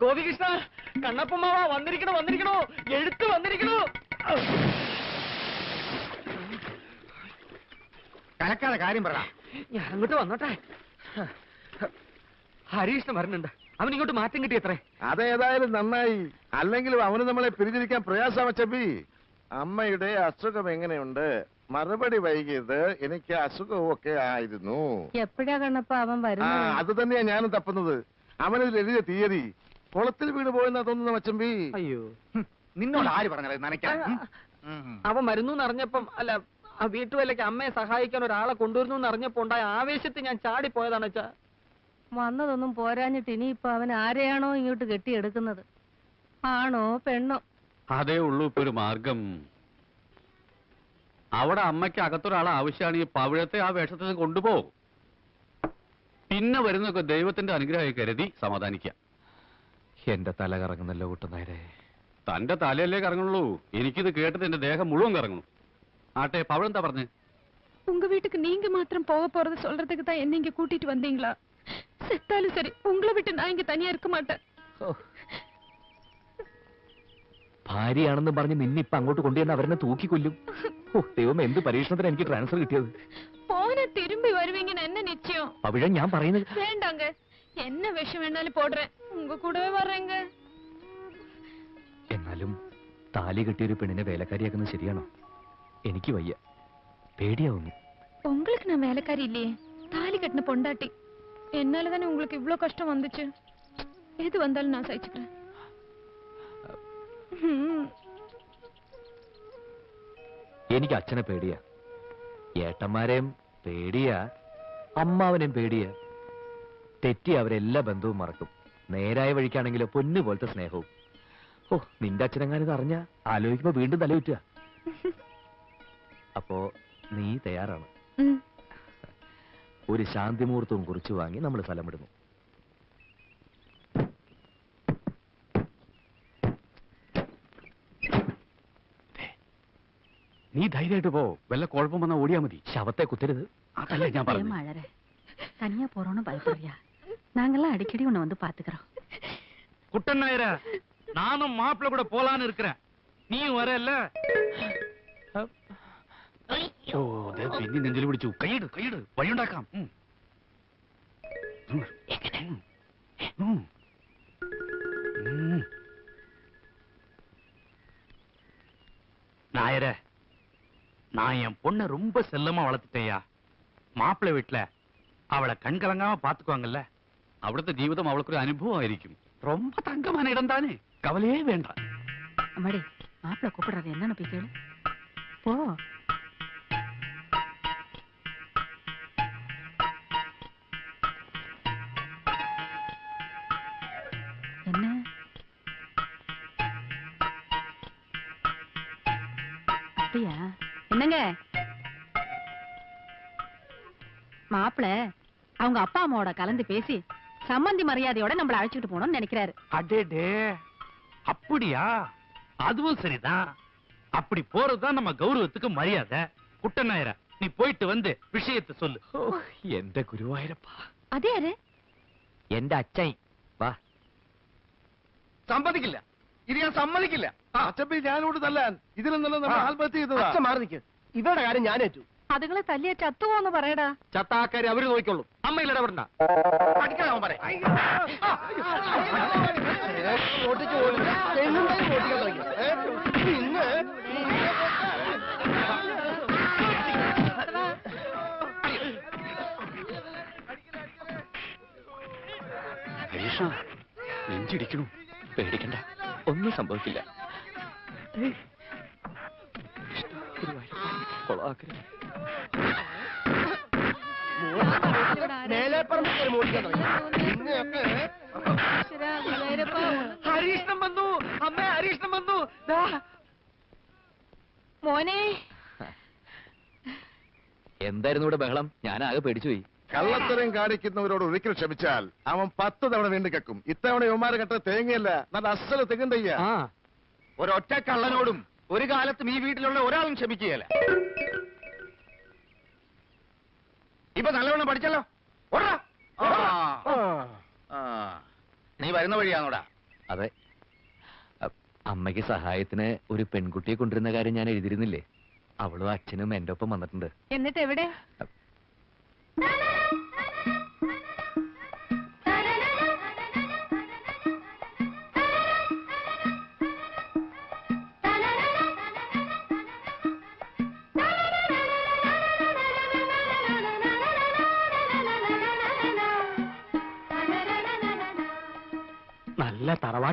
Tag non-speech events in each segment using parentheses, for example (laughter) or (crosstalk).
ഗോപികൃഷ്ണ കണ്ണപ്പമ്മാവ വന്നിരിക്കണോ വന്നിരിക്കണോ എഴുത്ത് വന്നിരിക്കണോ. കലക്കാതെ കാര്യം പറ. ഞാൻ അങ്ങോട്ട് വന്നോട്ടെ. ഹരീഷ് വരുന്നുണ്ട് അവൻ ഇങ്ങോട്ട് മാറ്റം കിട്ടിയത്രേ അതേതായാലും നന്നായി. അല്ലെങ്കിലും അവന് നമ്മളെ പിരിഞ്ഞിരിക്കാൻ പ്രയാസം ചബി. അമ്മയുടെ അസുഖം എങ്ങനെയുണ്ട്? മറുപടി വൈകിയത് എനിക്ക് അസുഖവും ഒക്കെ ആയിരുന്നു. എപ്പോഴാ കണ്ണപ്പ അവൻ വരുന്നത്? അത് തന്നെയാ ഞാനും തപ്പുന്നത്. അവനിതിൽ എഴുതിയ തീയതി. കുളത്തിൽ വീണ് പോയെന്നാ തോന്നുന്നു മച്ചമ്പി. അയ്യോ. നിന്നോട് ആര് പറഞ്ഞത്? നനയ്ക്കാൻ. അവൻ മരുന്നു എന്നറിഞ്ഞപ്പം അല്ല ആ വീട്ടുവല്ലേക്ക് അമ്മയെ സഹായിക്കാൻ ഒരാളെ കൊണ്ടുവരുന്നു എന്നറിഞ്ഞപ്പോ ഉണ്ടായ ആവേശത്തിൽ ഞാൻ ചാടി പോയതാണ് വെച്ചാ. വന്നതൊന്നും പോരാഞ്ഞിട്ട് ഇനിയിപ്പൊ അവൻ ആരെയാണോ ഇങ്ങോട്ട് കെട്ടിയെടുക്കുന്നത്? ആണോ പെണ്ണോ? അതേ ഉള്ളൂ ഇപ്പൊ ഒരു മാർഗം. അവിടെ അമ്മയ്ക്ക് അകത്തൊരാളെ ആവശ്യമാണ് ഈ പവിഴത്തെ ആ വേഷത്തിൽ നിന്ന് കൊണ്ടുപോകും. പിന്നെ വരുന്നൊക്കെ ദൈവത്തിന്റെ അനുഗ്രഹമായി കരുതി സമാധാനിക്കാം എന്റെ തല കറങ്ങുന്നല്ലോ കൂട്ടുന്നേരെ തന്റെ തലയല്ലേ കറങ്ങുള്ളൂ എനിക്കിത് കേട്ടിട്ട് എന്റെ ദേഹം മുഴുവൻ കറങ്ങും ആട്ടെ പവിഴം എന്താ പറഞ്ഞ് உங்க வீட்டுக்கு நீங்க மாத்திரம் போக போறது சொல்றதுக்கு தான் என்ன இங்க கூட்டிட்டு வந்தீங்களா செத்தாலும் சரி உங்களை விட்டு நான் இங்க தனியா இருக்க மாட்டேன் ഭാര്യയാണെന്ന് പറഞ്ഞ് നിന്നിപ്പൊ അങ്ങോട്ട് കൊണ്ടുവന്ന് അവരെന്നെ തൂക്കിക്കൊല്ലും ഓ ദൈവം എന്ത് പരീക്ഷണത്തിന് എനിക്ക് ട്രാൻസ്ഫർ കിട്ടിയത് போன திரும்பி வருவீங்கன்னு என்ன நிச்சயம் പവിഴം ഞാൻ പറയുന്നത് வேண்டாங்க என்ன விஷம் வேணாலும் போடுறேன் உங்க கூடவே வர்றேங்க എന്നാലും താലി കെട്ടിയ ഒരു പെണ്ണിനെ വേലക്കാരിയാക്കുന്നത് ശരിയാണോ എനിക്ക് വയ്യ പേടിയാവുന്നു உங்களுக்கு நான் வேலைக்காரி இல்லையே தாலி கட்டின பொண்டாட்டி என்னால தானே உங்களுக்கு இவ்ளோ கஷ்டம் வந்துச்சு எது வந்தாலும் நான் சகிச்சுக்கிறேன் ம். എനിക്ക് അച്ഛനെ പേടിയാ ഏട്ടന്മാരെയും പേടിയാ അമ്മാവനെയും പേടിയ. തെറ്റി അവരെല്ലാ ബന്ധവും മറക്കും. നേരായ വഴിക്കാണെങ്കിലോ പൊന്നു പോലത്തെ സ്നേഹവും. ഓ നിന്റെ അച്ഛനെങ്ങാനും ഇത് അറിഞ്ഞ? ആലോചിക്കുമ്പോ വീണ്ടും തലയുറ്റുക അപ്പോ നീ തയ്യാറാണ്. ഒരു ശാന്തി കുറിച്ച് കുറിച്ചു വാങ്ങി നമ്മൾ സ്ഥലം വിടുന്നു നീ ധൈര്യമായിട്ട് പോ. വല്ല കുഴപ്പം വന്നാൽ ഓടിയാ മതി. ശവത്തെ കുത്തരുത്. അതല്ലേ ഞാൻ പറഞ്ഞു மழற தனியா போறோம்னு பயப்படுறியா நாங்கெல்லாம் அடிக்கடி உன்னை வந்து பாத்துக்கிறோம் குட்டன் நாயர நானும் மாப்பிள்ள கூட போலான்னு இருக்கிறேன் நீயும் வரல ഓ ദേ പിന്നെ നെഞ്ചിൽ പിടിച്ചു കൈയിട് കൈയിട് വഴിയുണ്ടാക്കാം ഉം. ഉം. ഉം. ഉം. ഉം. நாயர நான் என் பொண்ணை ரொம்ப செல்லமா வளர்த்துட்டேயா മാപ്പിള വീട്ടില് பாத்துக்குவாங்கல்ல കൺകലങ്ങാമ ஜீவிதம் அவளுக்கு ஒரு அனுபவம் അനുഭവമായിരിക്കും ரொம்ப தங்கமான இடம் தானே. கவலையே வேண்டாம். அம்மாடி மாப்பிள்ள கூப்பிடுறது என்னன்னு போய் போ. அப்படியா? என்னங்க? மாப்பிள அவங்க அப்பா அம்மாவோட கலந்து பேசி சம்மந்தி மரியாதையோட நம்மள அழைச்சிட்டு போகணும்னு நினைக்கிறாரு அடேடே அப்படியா அதுவும் சரிதான் அப்படி போறதுதான் நம்ம கௌரவத்துக்கு மரியாதை குட்டன் நாயர நீ போயிட்டு வந்து விஷயத்தை சொல்லு ഓ, എന്റെ ഗുരുവായൂരപ്പ அதே யாரு എന്റെ അച്ഛൻ വാ സമ്മതിക്കില്ല ഇത് ഞാൻ സമ്മതിക്കില്ല അച്ചപ്പി ഞാനോട് തല്ലാൻ ഇതിലും നല്ല നമ്മൾ ആത്മഹത്യ ചെയ്തതാ മാറി നിൽക്ക് ഇവരുടെ കാര്യം ഞാൻ ഏറ്റു അതുങ്ങളെ തല്ലിയ ചത്തുപോന്ന് പറയടാ ചത്താക്കാര് അവർ നോക്കിക്കോളൂ അമ്മയിൽ ഇടപെടണ്ട ഹരീഷ നെഞ്ചിടിക്കണു പേടിക്കണ്ട ഒന്നും സംഭവിക്കില്ല കൊളാക്കരുത് ഹരീഷ്ണം വന്നു. അമ്മ ഹരീഷ്ണം വന്നു. ദാ. മോനെ. എന്തായിരുന്നു ഇവിടെ ബഹളം? ഞാൻ ആകെ പേടിച്ചുപോയി. കള്ളത്തരം കാണിക്കുന്നവരോട് ഒരിക്കൽ ക്ഷമിച്ചാൽ അവൻ പത്ത് തവണ വീണ്ടും കക്കും. ഇത്തവണ യുവമാരെ കെട്ട തേങ്ങയല്ല. നല്ല അസല തെങ്ങുന്തയ്യ ഒരൊറ്റ കള്ളനോടും ഒരു കാലത്തും ഈ വീട്ടിലുള്ള ഒരാളും ക്ഷമിക്കുകയല്ല. ഇപ്പൊ നല്ലവണ്ണം പഠിച്ചല്ലോ. ഓടാ. ആ. ആ. നീ വരുന്ന വഴിയാണോടാ? അതെ. അമ്മയ്ക്ക് സഹായത്തിന് ഒരു പെൺകുട്ടിയെ കൊണ്ടിരുന്ന കാര്യം ഞാൻ എഴുതിയിരുന്നില്ലേ? അവളും അച്ഛനും എന്റെ ഒപ്പം വന്നിട്ടുണ്ട്. എന്നിട്ട് എവിടെ?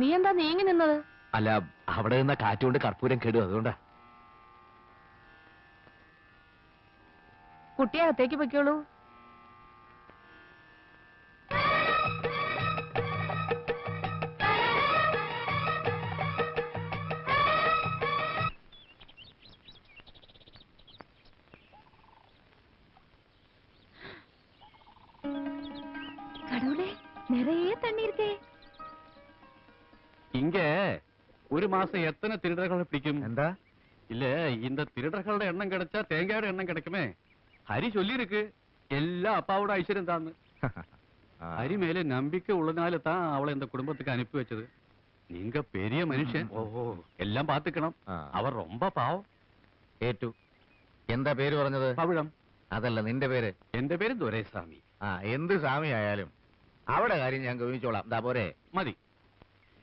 നീ എന്താ നീങ്ങി നിന്നത്? അല്ല അവിടെ നിന്ന കാറ്റുകൊണ്ട് കർപ്പൂരം കേടു അതുകൊണ്ടാ. കുട്ടിയെ അകത്തേക്ക് പൊയ്ക്കോളൂ. നിറയെ തണ്ണീർത്തേ இங்க ஒரு மாசம் எத்தனை திருடர்களை பிடிக்கும் എന്താ இல்ல இந்த திருடர்களோட எண்ணம் கிடைச்சா தேங்காயோட எண்ணம் கிடைக்குமே ஹரி சொல்லியிருக்கு எல்லா அப்பாவோட ஐஸ்வர்யம் தான் ஹரி மேல நம்பிக்கை உள்ளனால தான் அவளை இந்த குடும்பத்துக்கு அனுப்பி வச்சது நீங்க பெரிய மனுஷன் எல்லாம் பாத்துக்கணும் அவர் ரொம்ப பாவம் ഏറ്റു എന്താ പേര് പറഞ്ഞത് പവിഴം അതല്ല നിന്റെ പേര് എന്റെ പേര് ദുരൈസ്വാമി ആ എന്ത് സ്വാമി ആയാലും അവിടെ കാര്യം ഞാൻ ഗവനിച്ചോളാം എന്താ പോരെ മതി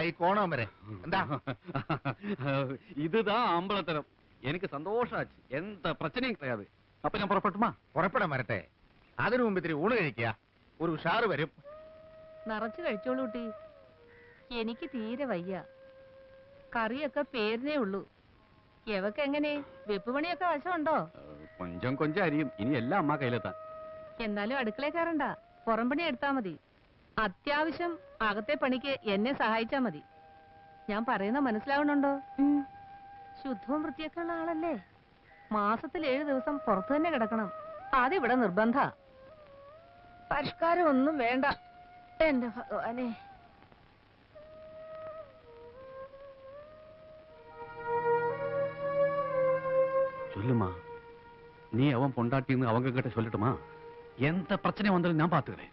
ഈ കോണം വരെ എന്താ இதுதான் அம்பலத்தனம் எனக்கு சந்தோஷாச்சு எந்த பிரச்சனையும் கிடையாது அப்ப நான் புறப்பட்டுமா പുറപ്പെടാൻ വരട്ടെ അതിനു മുമ്പ് ഇത്തിരി ഊണ് കഴിക്കുക ഒരു ഉഷാറ് വരും നിറച്ചു കഴിച്ചോളൂ കുട്ടി എനിക്ക് തീരെ വയ്യ കറിയൊക്കെ പേരിനേ ഉള്ളൂ എവക്ക് എങ്ങനെ വെപ്പ് പണിയൊക്കെ വശമുണ്ടോ அஹ், கொஞ்சம் கொஞ்சம் அறியும் இனி எல்லாம் அம்மா கையில தான் എന്നാലും അടുക്കളയിൽ കയറണ്ട പുറം പണി എടുത്താ മതി അത്യാവശ്യം അകത്തെ പണിക്ക് എന്നെ സഹായിച്ചാ മതി ഞാൻ പറയുന്ന മനസ്സിലാവണുണ്ടോ ശുദ്ധവും വൃത്തിയൊക്കെ ഉള്ള ആളല്ലേ മാസത്തിൽ ഏഴു ദിവസം പുറത്തു തന്നെ കിടക്കണം അതിവിടെ നിർബന്ധ പരിഷ്കാരം ഒന്നും വേണ്ട എന്റെ ഭഗവാനെ சொல்லுமா நீ அவன் பொண்டாட்டின்னு அவங்க கிட்ட சொல்லட்டுமா எந்த பிரச்சனை வந்தாலும் நான் பாத்துக்கிறேன்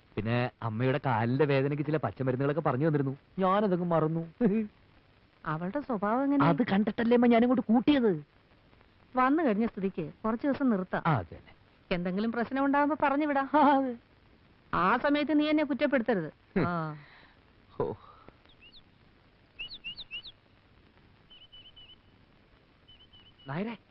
പിന്നെ അമ്മയുടെ കാലിന്റെ വേദനയ്ക്ക് ചില പച്ചമരുന്നുകളൊക്കെ പറഞ്ഞു തന്നിരുന്നു. അതങ്ങ് മറന്നു. അവളുടെ സ്വഭാവം എങ്ങനെ? അത് കണ്ടിട്ടല്ലേ അമ്മ ഞാനിങ്ങോട്ട് കൂട്ടിയത്? വന്നു കഴിഞ്ഞ സ്ഥിതിക്ക് കുറച്ചു ദിവസം നിർത്താം. എന്തെങ്കിലും പ്രശ്നം ഉണ്ടാകുമ്പോ പറഞ്ഞു വിടാം. ആ സമയത്ത് നീ എന്നെ കുറ്റപ്പെടുത്തരുത്. നായരെ.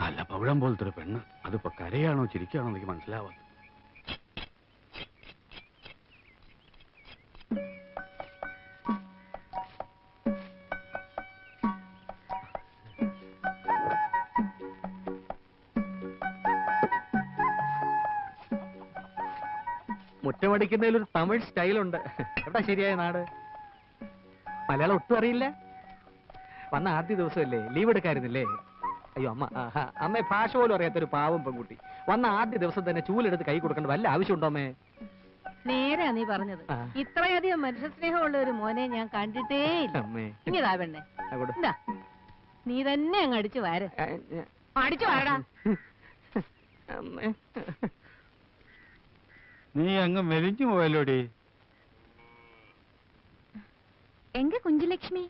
നല്ല പവിഴം പോലത്തെ ഒരു പെണ്ണ്. അതിപ്പോ കരയാണോ ചിരിക്കാണോ എനിക്ക് മനസ്സിലാവാം മുറ്റമടിക്കുന്നതിൽ ഒരു തമിഴ് സ്റ്റൈലുണ്ട്. എവിടെ ശരിയായ നാട്? മലയാളം ഒട്ടും അറിയില്ല. വന്ന ആദ്യ ദിവസമല്ലേ? ലീവ് എടുക്കായിരുന്നില്ലേ? അയ്യോ അമ്മ അമ്മ ഭാഷ പോലും അറിയാത്തൊരു പാവം പെൺകുട്ടി. വന്ന ആദ്യ ദിവസം തന്നെ ചൂലെടുത്ത് കൈ കൊടുക്കേണ്ട വല്ല ആവശ്യമുണ്ടോ അമ്മേ? നേരാ നീ പറഞ്ഞത്. ഇത്രയധികം മനുഷ്യ സ്നേഹമുള്ള ഒരു മോനെ ഞാൻ കണ്ടിട്ടേ ഇങ്ങതാ പെണ്ണെ. നീ തന്നെ അങ്ങ് അടിച്ചു വാര. അടിച്ചു വാരടാ. അമ്മേ. നീ അങ്ങ് മെലിഞ്ഞു പോയല്ലോടി? എങ്ക കുഞ്ചുലക്ഷ്മി?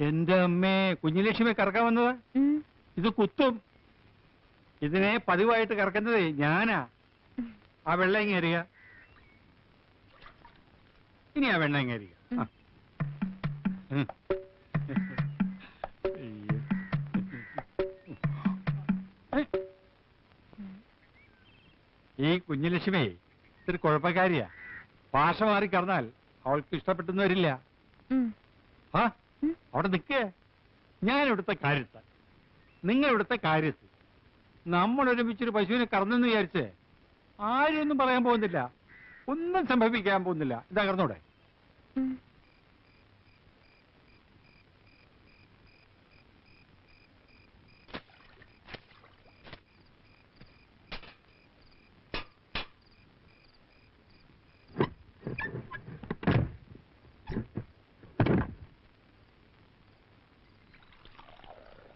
എന്റെ അമ്മേ കുഞ്ഞുലക്ഷ്മി കറക്കാൻ വന്നത്? ഇത് കുത്തും. ഇതിനെ പതിവായിട്ട് കറക്കുന്നത് ഞാനാ. ആ വെള്ളം ഇങ്ങ് എറിയ ഇനി ആ വെള്ളം ഇങ്ങ് എറിയ ആ. ഉം. ഈ കുഞ്ഞുലക്ഷ്മി ഇത്തിരി കുഴപ്പക്കാരിയാ. ഭാഷ മാറി കറന്നാൽ അവൾക്ക് ഇഷ്ടപ്പെട്ടെന്ന് വരില്ല. ആ. അവിടെ നിൽക്കേ. ഞാൻ ഇവിടുത്തെ കാര്യത്ത് നിങ്ങൾ ഇവിടുത്തെ കാര്യത്ത് നമ്മൾ ഒരുമിച്ചൊരു പശുവിനെ കറന്നെന്ന് വിചാരിച്ച് ആരും ഒന്നും പറയാൻ പോകുന്നില്ല. ഒന്നും സംഭവിക്കാൻ പോകുന്നില്ല. ഇതാ കറന്നൂടെ.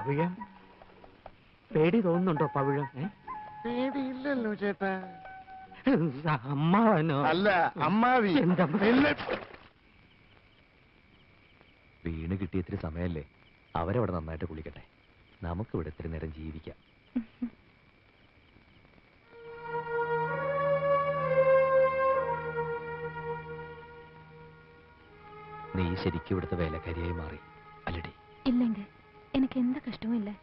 പവിഴം പേടി തോന്നുന്നുണ്ടോ പവിഴം? പേടിയില്ലല്ലോ ചേട്ടാ. അമ്മാവനോ? അല്ല അമ്മാവി. എന്താ? വീണ് കിട്ടിയ ഇത്തിരി സമയല്ലേ? അവരവിടെ നന്നായിട്ട് കുളിക്കട്ടെ. നമുക്കിവിടെ ഇത്തിരി നേരം ജീവിക്കാം. നീ ശരിക്കും ഇവിടുത്തെ വേലക്കാരിയായി മാറി. അല്ലടി. ഇല്ലെങ്കിൽ எனக்கு எந்த கஷ்டமும் இல்லை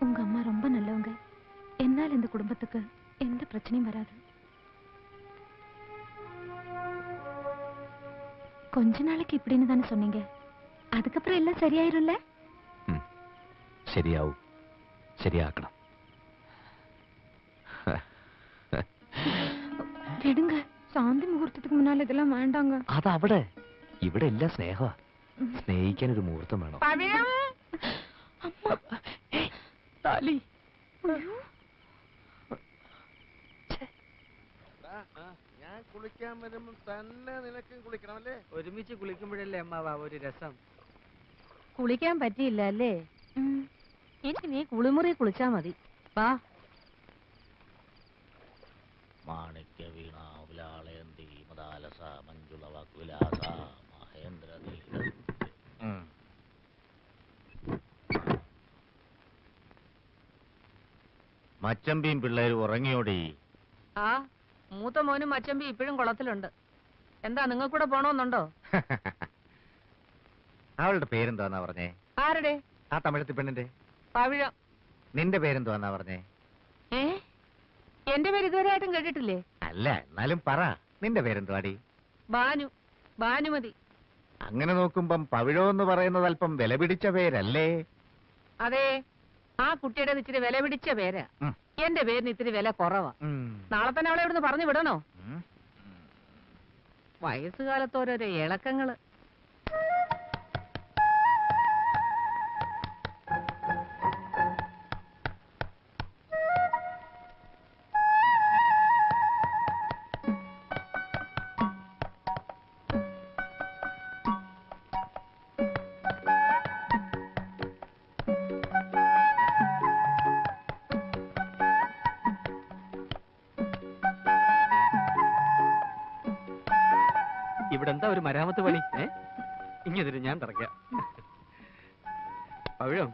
உங்க அம்மா ரொம்ப நல்லவங்க என்னால் இந்த குடும்பத்துக்கு எந்த பிரச்சனையும் வராது கொஞ்ச நாளைக்கு இப்படின்னு தானே சொன்னீங்க அதுக்கப்புறம் எல்லாம் சரியாயிரும்ல ഉം. ശരിയാവും ശരിയാക്കണം (laughs) சாந்தி முகூர்த்தத்துக்கு முன்னால இதெல்லாம் வேண்டாங்க അതവിടെ ഇവിടെ എല്ലാം സ്നേഹമാ സ്നേഹിക്കാൻ ഒരു മുഹൂർത്തം വേണം പവിഴം താലി. ഞാൻ കുളിക്കാൻ വരുമ്പോ തന്നെ നിനക്കും കുളിക്കണം അല്ലേ? ഒരുമിച്ച് കുളിക്കുമ്പോഴല്ലേ അമ്മാവാ ഒരു രസം. കുളിക്കാൻ പറ്റിയില്ല അല്ലേ? എനിക്ക് നീ കുളിമുറി കുളിച്ചാ മതി. വാ. മാണിക്യ വീണ ഉലാളയന്തി മദാലസ മഞ്ജുള വാക്വിലാസ മഹേന്ദ്ര മച്ചമ്പിയും പിള്ളേരും ഉറങ്ങിയോടി. ആ മൂത്ത മോനും മച്ചമ്പി ഇപ്പോഴും കുളത്തിലുണ്ട്. എന്താ നിങ്ങൾ കൂടെ പോണോന്നുണ്ടോ? (laughs) അവളുടെ പേരെന്താന്നാ പറഞ്ഞേ? ആരുടെ? ആ തമിഴത്തി പെണ്ണിന്റെ. പവിഴം. നിന്റെ പേരെന്താന്നാ പറഞ്ഞേ? ഏ? എന്റെ പേര് ഇതുവരെ ആയിട്ടും കേട്ടിട്ടില്ലേ? അല്ല എന്നാലും പറ. നിന്റെ പേരെന്തുവാടി? ബാനു. ബാനുമതി. അങ്ങനെ നോക്കുമ്പം പവിഴോ എന്ന് പറയുന്നത് അല്പം വില പിടിച്ച പേരല്ലേ? അതെ. ആ കുട്ടിയുടെ ഇച്ചിരി വില പിടിച്ച പേരാ. എന്റെ പേരിന് ഇത്തിരി വില കുറവാ. നാളെ തന്നെ അവളെ ഇവിടുന്ന് പറഞ്ഞു വിടണോ. വയസ്സുകാലത്ത് ഓരോരോ ഇളക്കങ്ങൾ. ഇങ്ങനെ ഞാൻ തറക്കാം പവിഴം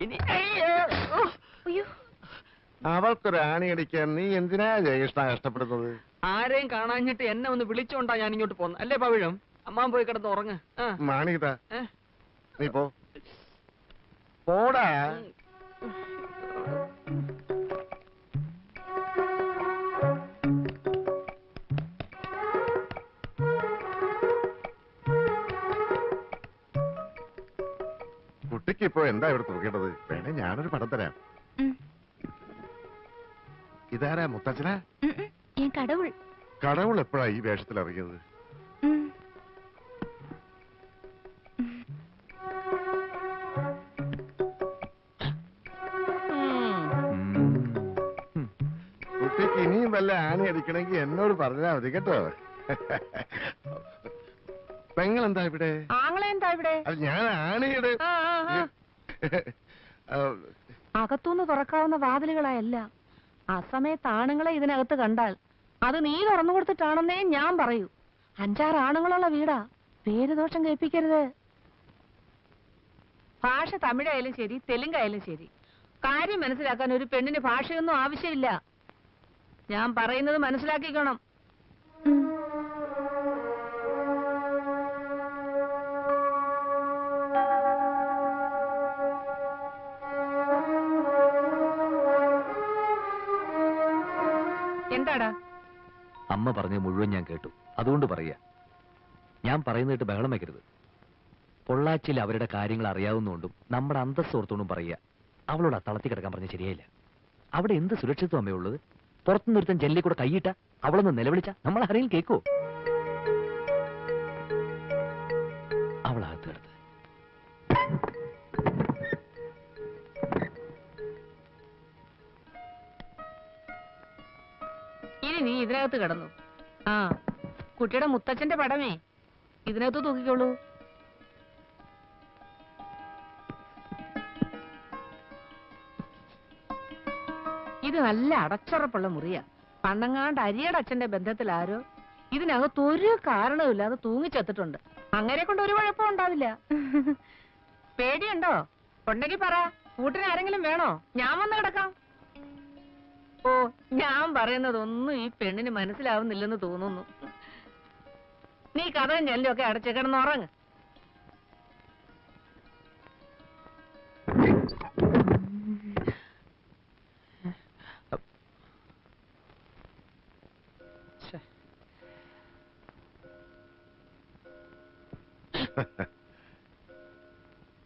ഇനി അയ്യോ! അവൾക്കൊരു ആണിയടിക്കാൻ നീ എന്തിനാ ജയകൃഷ്ണ കഷ്ടപ്പെടുന്നത്? ആരെയും കാണാഞ്ഞിട്ട് എന്നെ ഒന്ന് വിളിച്ചോണ്ടാ ഞാൻ ഇങ്ങോട്ട് പോന്നെ അല്ലേ പവിഴം? അമ്മാൻ പോയി കിടന്ന് ഉറങ്ങ്. ആ. മാണികത? നീ പോ. പോടാ. കുട്ടിക്ക് ഇപ്പോ എന്താ ഇവിടെ തൂക്കേണ്ടത്? വേണേ ഞാനൊരു പടം തരാം. ഇതാരാ മുത്തച്ഛനാ. കടവുൾ. കടവുൾ എപ്പോഴാ ഈ വേഷത്തിൽ ഇറങ്ങിയത്. കുട്ടിക്ക് ഇനിയും വല്ല ആന അടിക്കണമെങ്കിൽ എന്നോട് പറഞ്ഞാൽ മതി കേട്ടോ. പെങ്ങൾ എന്താ ഇവിടെ? ആങ്ങളെ എന്താ ഇവിടെ? ഞാൻ ആണിയുടെ. അകത്തുനിന്ന് തുറക്കാവുന്ന വാതിലുകളായല്ല. ആ സമയത്ത് ആണുങ്ങളെ ഇതിനകത്ത് കണ്ടാൽ അത് നീ തുറന്നു കൊടുത്തിട്ടാണെന്നേ ഞാൻ പറയൂ. അഞ്ചാറ് ആണുങ്ങളുള്ള വീടാ. പേര് ദോഷം കേൾപ്പിക്കരുത്. ഭാഷ തമിഴായാലും ശരി തെലുങ്കായാലും ശരി. കാര്യം മനസ്സിലാക്കാൻ ഒരു പെണ്ണിന് ഭാഷയൊന്നും ആവശ്യമില്ല. ഞാൻ പറയുന്നത് മനസ്സിലാക്കിക്കണം. കേട്ടു. അതുകൊണ്ട് പറയുക. ഞാൻ പറയുന്നിട്ട് ബഹളം വയ്ക്കരുത് പൊള്ളാച്ചിൽ അവരുടെ കാര്യങ്ങൾ അറിയാവുന്നതുകൊണ്ടും നമ്മുടെ അന്തസ് ഓർത്തുകൊണ്ടും പറയുക. അവളോട് തളത്തി കിടക്കാൻ പറഞ്ഞ ശരിയായില്ല. അവിടെ എന്ത് സുരക്ഷിത്വം അമ്മേ ഉള്ളത്? പുറത്തുനിന്ന് ഒരുത്തൻ ജെല്ലി കൂടെ കൈയിട്ട അവളൊന്ന് നിലവിളിച്ച? നമ്മൾ ആരെയും കേക്കോ അവളകത്ത് കിടത്ത് ഇനി നീ ഇതിനകത്ത് കിടന്നു. ആ കുട്ടിയുടെ മുത്തച്ഛന്റെ പടമേ. ഇതിനകത്ത് തൂക്കിക്കോളൂ. ഇത് നല്ല അടച്ചുറപ്പുള്ള മുറിയ. പണ്ടങ്ങാണ്ട് അരിയുടെ അച്ഛന്റെ ബന്ധത്തിൽ ആരോ ഇതിനകത്ത് ഒരു കാരണവുമില്ലാതെ തൂങ്ങിച്ചെത്തിട്ടുണ്ട്. അങ്ങനെ കൊണ്ട് ഒരു കുഴപ്പം ഉണ്ടാവില്ല. പേടിയുണ്ടോ? ഉണ്ടെങ്കി പറ. കൂട്ടിന് ആരെങ്കിലും വേണോ? ഞാൻ വന്ന് കിടക്കാം. ഓ ഞാൻ പറയുന്നതൊന്നും ഈ പെണ്ണിന് മനസ്സിലാവുന്നില്ലെന്ന് തോന്നുന്നു. നീ കഥയും ചെല്ലും ഒക്കെ അടച്ചു കിടന്ന് ഉറങ്ങ്.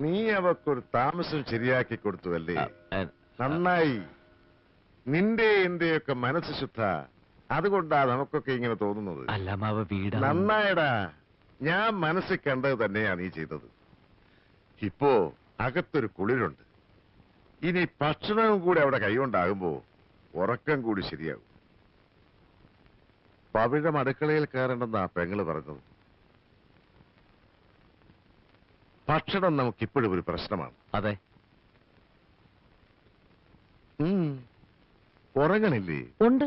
നീ അവക്കൊരു താമസം ശരിയാക്കി കൊടുത്തു അല്ലേ നന്നായി. നിന്റെ എന്റെയൊക്കെ മനസ്സ് ശുദ്ധ. അതുകൊണ്ടാ നമുക്കൊക്കെ ഇങ്ങനെ തോന്നുന്നത്. അല്ല വീട്. നന്നായടാ. ഞാൻ മനസ്സിൽ കണ്ടത് തന്നെയാണ് ഈ ചെയ്തത്. ഇപ്പോ അകത്തൊരു കുളിരുണ്ട്. ഇനി ഭക്ഷണവും കൂടി അവിടെ കൈകൊണ്ടാകുമ്പോ ഉറക്കം കൂടി ശരിയാകും. പവിഴം അടുക്കളയിൽ കയറണ്ടെന്നാ പെങ്ങൾ പറഞ്ഞത്. ഭക്ഷണം നമുക്കിപ്പോഴും ഒരു പ്രശ്നമാണ്. അതെ. ഉം. ഉറങ്ങണില്ലേ ഉണ്ട്.